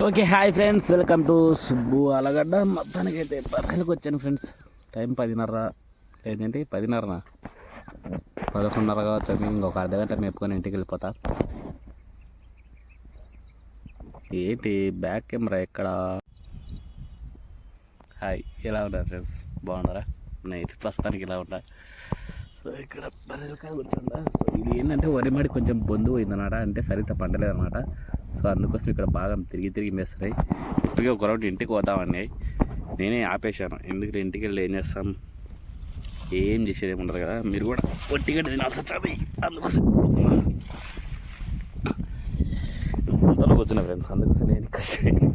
Okay hi friends welcome to Subbu Alagadda మొత్తానికి అయితే బర్రెలకు వచ్చాను ఫ్రెండ్స్ టైం పదిన్నర ఏంటంటే పదిన్నరనా? పదకొండున్నర కావచ్చు ఇంకొక అర్ధ గంట మేపుకొని ఇంటికి వెళ్ళిపోతా. ఏంటి బ్యాక్ కెమెరా ఎక్కడ? హాయ్ ఎలా ఉన్నారు ఫ్రెండ్స్ బాగున్నారా? నైట్ ప్రస్తుతానికి ఇలా ఉన్నా సో ఇక్కడ బర్రెలు కూర్చుందా సో ఇది ఏంటంటే వరి మడి కొంచెం బొందు పోయిందన్నమాట. అంటే సరిత పండలేదు అనమాట సో అందుకోసం ఇక్కడ బాగా తిరిగి తిరిగి మేస్తున్నాయి ఇప్పటికే ఒక రౌండ్ ఇంటికి పోతామని నేనే ఆపేశాను. ఎందుకంటే ఇంటికి వెళ్ళి ఏం చేస్తాం? ఏం చేసేది ఏమి ఉండదు కదా. మీరు కూడా ఒట్టిగా తినాల్సి వచ్చాది అందుకోసం. గుంతలో కూర్చున్నా ఫ్రెండ్స్ అందుకోసం లేని కష్టమైంది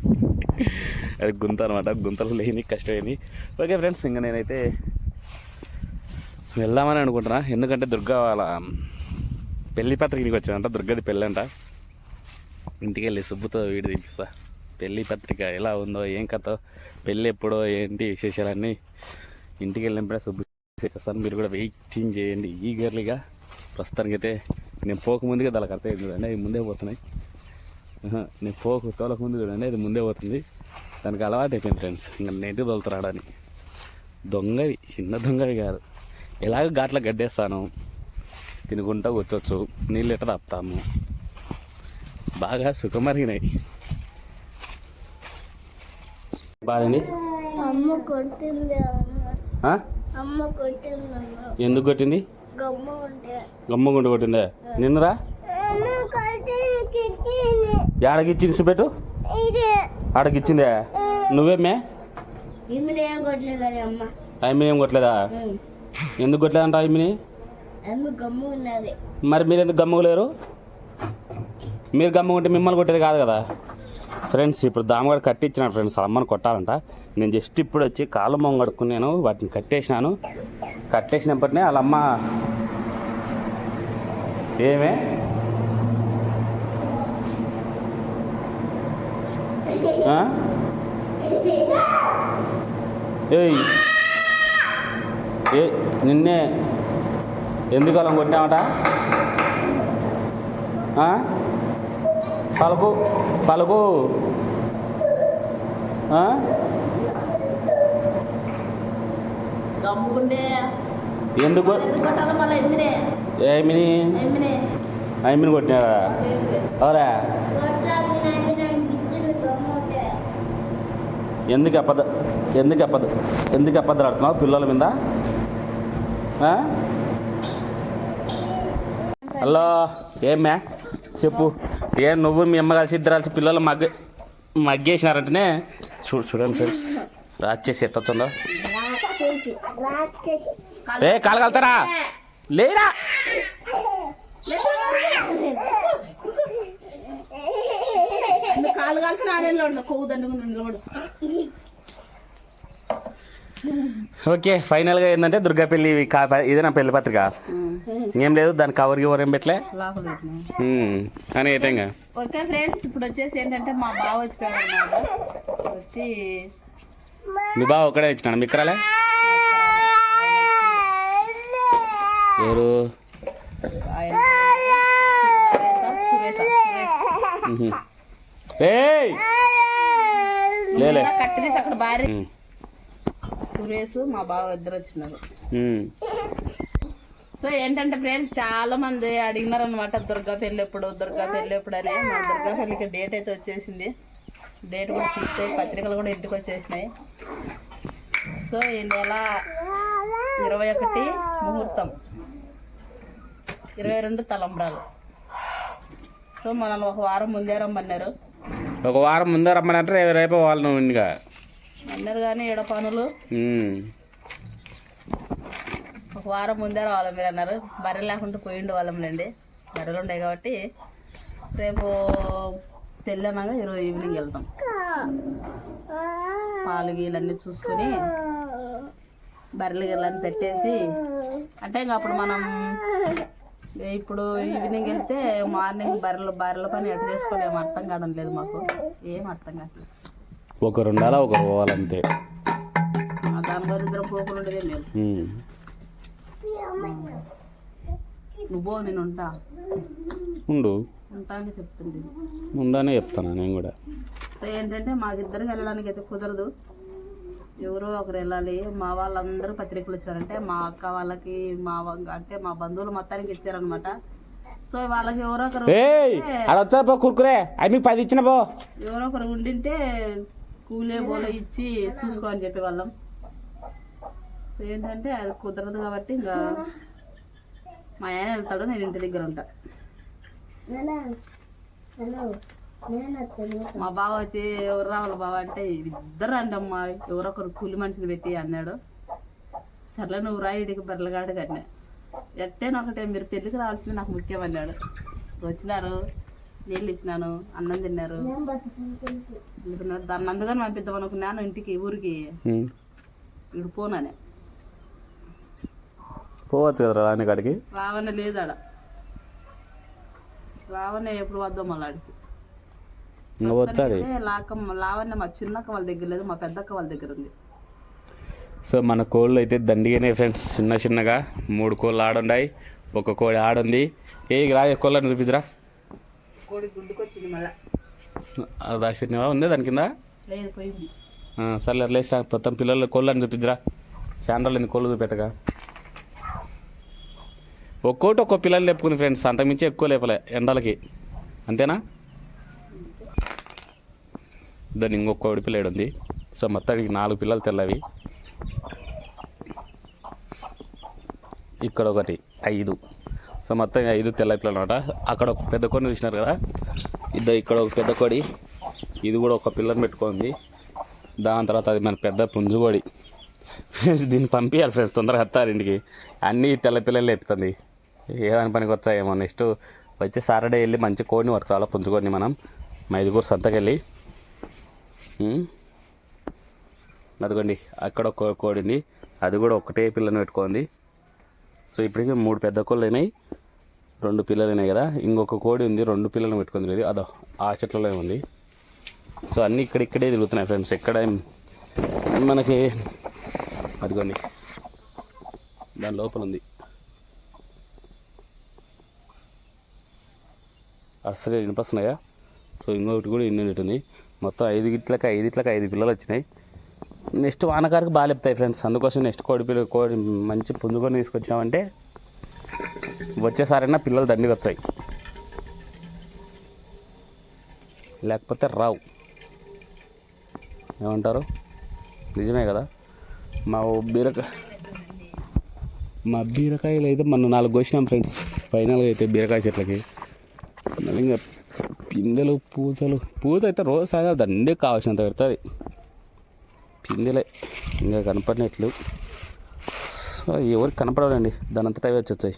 అది గుంత అనమాట గుంతలో లేని కష్టమైంది ఓకే ఫ్రెండ్స్ ఇంకా నేనైతే వెళ్దామని అనుకుంటున్నా. ఎందుకంటే దుర్గా వాళ్ళ పెళ్ళి పత్రికకి వచ్చానంట దుర్గది పెళ్ళంట. ఇంటికి వెళ్ళి సుబ్బుతో వీడియో తీపిస్తా పెళ్ళి పత్రిక ఎలా ఉందో ఏం కథ పెళ్ళి ఎప్పుడో ఏంటి విశేషాలన్నీ ఇంటికి వెళ్ళినప్పుడే సుబ్బు చేస్తాను మీరు కూడా వెయిటింగ్ చేయండి ఈగర్లీగా. ప్రస్తుతానికైతే నేను పోకముందుగా దానికి అర్థమైంది చూడండి అవి ముందే పోతున్నాయి. నేను పోకు తోలక ముందు చూడండి అది ముందే పోతుంది. దానికి అలవాటు అయిపోయింది ఫ్రెండ్స్ ఇంకా నెట్టి తోలుతున్నాడని. దొంగవి చిన్న దొంగవి కాదు. ఎలాగో ఘాట్లో గడ్డేస్తాను. తినుకుంటా కూర్చోవచ్చు. నీళ్ళు ఎట్ట తప్పుతాము బాగా సుఖమరిగినాయి బాగాండి అమ్మ కొట్టింది అమ్మ. అమ్మ కొట్టింది అమ్మ. ఎందుకు కొట్టింది? గమ్మగుండు కొట్టిందే? నిన్నరా? ఆడగిచ్చింది చూపెట్టు ఆడగిచ్చిందే నువ్వేమే ఈమె ఏం కొట్టలేదు ఎందుకు కొట్టలేదంట ఉన్నది. మరి మీరు ఎందుకు గమ్మగలేరు? మీరు గమ్ముకుంటే మిమ్మల్ని కొట్టేది కాదు కదా. ఫ్రెండ్స్ ఇప్పుడు దామగాడు కట్టించినాడు ఫ్రెండ్స్ అమ్మని కొట్టాలంట. నేను జస్ట్ ఇప్పుడు వచ్చి కాళ్ళ మొంగ కడుక్కున్నాను వాటిని కట్టేసినాను. కట్టేసినప్పటినే వాళ్ళ అమ్మ ఏమే? ఏయ్. ఏ నిన్నే ఎందుకు అలా కొట్టామట ఆ? పలుకు పలుకు. ఎందుకు? ఏమిని ఐమిని కొట్టినాడా? అవరా ఎందుకు అప్పద ఎందుకు అప్పద ఎందుకు అబద్ధాలు ఆడుతున్నావు పిల్లల మీద? హలో ఏమ్మే? చెప్పు. ఏ నువ్వు మీ అమ్మ కలిసి ఇద్దరు కలిసి పిల్లలు మగ్గ మగ్గేసినారంటేనే. చూడు చూడండి ఫ్రెండ్స్. రాచేసి ఎట్టొచ్చిందో ఏ కాలగలుతారా లేరా? కాలు కొవ్వు నిలబడు. ఓకే ఫైనల్గా ఏంటంటే దుర్గా పెళ్ళి కా ఇదే నా పెళ్ళి పత్రిక. ఏం లేదు దాని కవర్ గివర్ ఏం పెట్టలే? అని ఏటంగా? ఓకే ఫ్రెండ్స్ ఇప్పుడు వచ్చేసి ఏంటంటే మా బావ వచ్చాడు వచ్చి మీ బావ ఒక్కడే ఇచ్చినాడు మిక్కరాలే ఎవరు? లేలే. కట్టి తీసి అక్కడ ఉమ్, సురేష్ మా బావ ఇద్దరు వచ్చినారు. సో ఏంటంటే ఫ్రెండ్స్ చాలా మంది అడిగినారు అనమాట దుర్గా పెళ్ళి ఎప్పుడు దుర్గా పెళ్ళి ఎప్పుడు అని. మా దుర్గా పెళ్ళికి డేట్ అయితే వచ్చేసింది. డేట్ కూడా ఫిక్స్ అయ్యి పత్రికలు కూడా ఇంటికి వచ్చేసినాయి. సో ఈ నెల ఇరవై ఒకటి ముహూర్తం. ఇరవై రెండు తలంబ్రాలు. సో మనల్ని ఒక వారం ముందే రమ్మన్నారు. ఒక వారం ముందే రమ్మనంటే రేపు వాళ్ళు ఇంకా అన్నారు కానీ ఏడ పనులు. ఒక వారం ముందే రావాలి మీరు అన్నారు. బర్రె లేకుండా పోయిండు వాళ్ళంలేండి బర్రెలు ఉన్నాయి కాబట్టి రేపు తెల్లనగా ఈరోజు ఈవినింగ్ వెళ్తాం. పాలు గీలన్నీ చూసుకొని బర్రెలు గిర్లని పెట్టేసి అంటే ఇంక అప్పుడు మనం ఇప్పుడు ఈవినింగ్ వెళ్తే మార్నింగ్ బర్రెలు బర్రెల పని ఎటు చేసుకోలేము అర్థం కావడం లేదు మాకు. ఏం అర్థం కావట్లేదు. ఒకరు ఉండాలా ఒకరు పోవాలంతే. నువ్వు నేను ఉంటా. ఉండు. ఉండనే చెప్తాను నేను కూడా. సో ఏంటంటే మాకిద్దరికి వెళ్ళడానికి అయితే కుదరదు. ఎవరో ఒకరు వెళ్ళాలి. మా వాళ్ళందరూ పత్రికలు ఇచ్చారంటే మా అక్క వాళ్ళకి మా అంటే మా బంధువులు మొత్తానికి ఇచ్చారనమాట సో వాళ్ళకి ఎవరో ఒకరు కుర్కురే? అవి మీకు పది ఇచ్చిన పో. ఎవరో ఒకరు ఉండింటే కూలే బోలే ఇచ్చి చూసుకో అని చెప్పేవాళ్ళం సో ఏంటంటే అది కుదరదు కాబట్టి ఇంకా మా ఆయన వెళ్తాడు నేను ఇంటి దగ్గర ఉంటా. మా బావ వచ్చి ఎవరు రావాలి బావ? అంటే ఇద్దరు అంటమ్మా ఎవరో ఒకరు కూలి మనిషిని పెట్టి అన్నాడు. సర్లే నువ్వు రా ఇడికి బెర్లగాడు కన్నా ఎట్టేనా ఒకటే మీరు పెళ్ళికి రావాల్సింది నాకు ముఖ్యం అన్నాడు. వచ్చినారు. నీళ్ళు ఇచ్చినాను అన్నం తిన్నారు. దాన్ని అందుకని పంపిద్దాం అనుకున్నాను ఇంటికి ఊరికి. ఇడు పోనని. పోవచ్చు కదా రాని కాడికి? రావణ లేదు ఆడ లావణ్య ఎప్పుడు వద్దాం మళ్ళీ ఆడికి. లాకమ్మ లావణ్య మా చిన్నక్క వాళ్ళ దగ్గర లేదు మా పెద్దక్క వాళ్ళ దగ్గర ఉంది. సో మన కోళ్ళు అయితే దండిగానే ఫ్రెండ్స్ చిన్న చిన్నగా మూడు కోళ్ళు ఆడున్నాయి ఒక కోడి ఆడుంది. ఏ రా కోళ్ళని చూపిద్దురా. కోడి గుడ్డుకొచ్చింది మళ్ళా. అది దాచిపెట్టినవా? ఉంది దాని కింద? లేదు పోయింది. ఆ, సర్లే లేచా మొత్తం పిల్లలు కోళ్ళని చూపిద్దురా చాలా రోజులు కోళ్ళు చూపెట్టగా ఒక్కోటి ఒక్కో పిల్లలు లేపుకుంది ఫ్రెండ్స్ అంతకుమించి ఎక్కువ లేపలే ఎండలకి. అంతేనా? దాన్ని ఇంకొక పిల్లడు ఉంది సో మొత్తానికి నాలుగు పిల్లలు తెల్లవి. ఇక్కడ ఒకటి ఐదు. సో మొత్తం ఐదు తెల్లైపులు అనమాట. అక్కడ ఒక పెద్ద కోడిని చూసినారు కదా? ఇద్దరు ఇక్కడ ఒక పెద్ద కోడి. ఇది కూడా ఒక పిల్లని పెట్టుకుంది. దాని తర్వాత అది మన పెద్ద పుంజుకోడి ఫ్రెండ్స్ దీన్ని పంపించాలి ఫ్రెండ్స్ తొందరగా వస్తారు ఇంటికి. అన్నీ తెల్ల పిల్లలు లేపుతుంది. ఏదాని పనికి వచ్చాయేమో. నెక్స్ట్ వచ్చే సాటర్డే వెళ్ళి మంచి కోడిని పట్టుకోవాలి పుంజుకోడిని మనం. మైదుగూరు సంతకెళ్ళి. అదిగోండి అక్కడ ఒక కోడింది అది కూడా ఒకటే పిల్లని పెట్టుకుంది. సో ఇప్పటికీ మూడు పెద్ద కోళ్ళు అయినాయి. రెండు పిల్లలు అయినాయి కదా. ఇంకొక కోడి ఉంది రెండు పిల్లలను పెట్టుకుంది లేదు అదో ఆ చెట్లలో ఉంది. సో అన్నీ ఇక్కడ ఇక్కడే తిరుగుతున్నాయి ఫ్రెండ్స్. ఎక్కడ మనకి అదిగోండి. దాని లోపల ఉంది. అసలు వినిపిస్తున్నాయా సో ఇంకొకటి కూడా ఇన్ని ఉంది మొత్తం ఐదు గిట్లకి ఐదు ఇట్లకి ఐదు పిల్లలు వచ్చినాయి. నెక్స్ట్ వానకారికి బాగా లేపుతాయి ఫ్రెండ్స్. అందుకోసం నెక్స్ట్ కోడి పిల్ల కోడి మంచి పుంజుకొని తీసుకొచ్చామంటే వచ్చేసారైనా పిల్లలు దండిగా వచ్చాయి లేకపోతే రావు. ఏమంటారు? నిజమే కదా? మా బీరకాయ మా బీరకాయలు అయితే మనం నాలుగు కోసినాం ఫ్రెండ్స్. ఫైనల్గా అయితే బీరకాయ చెట్లకి. మళ్ళీ ఇంకా పిందెలు పూసలు పూత అయితే రోజు సాయంత్రం దండే కావాల్సినంత పెడుతుంది. పిందెలే. ఇంకా కనపడినట్లు. ఎవరికి కనపడవండి దాని అంతటా వచ్చి వచ్చాయి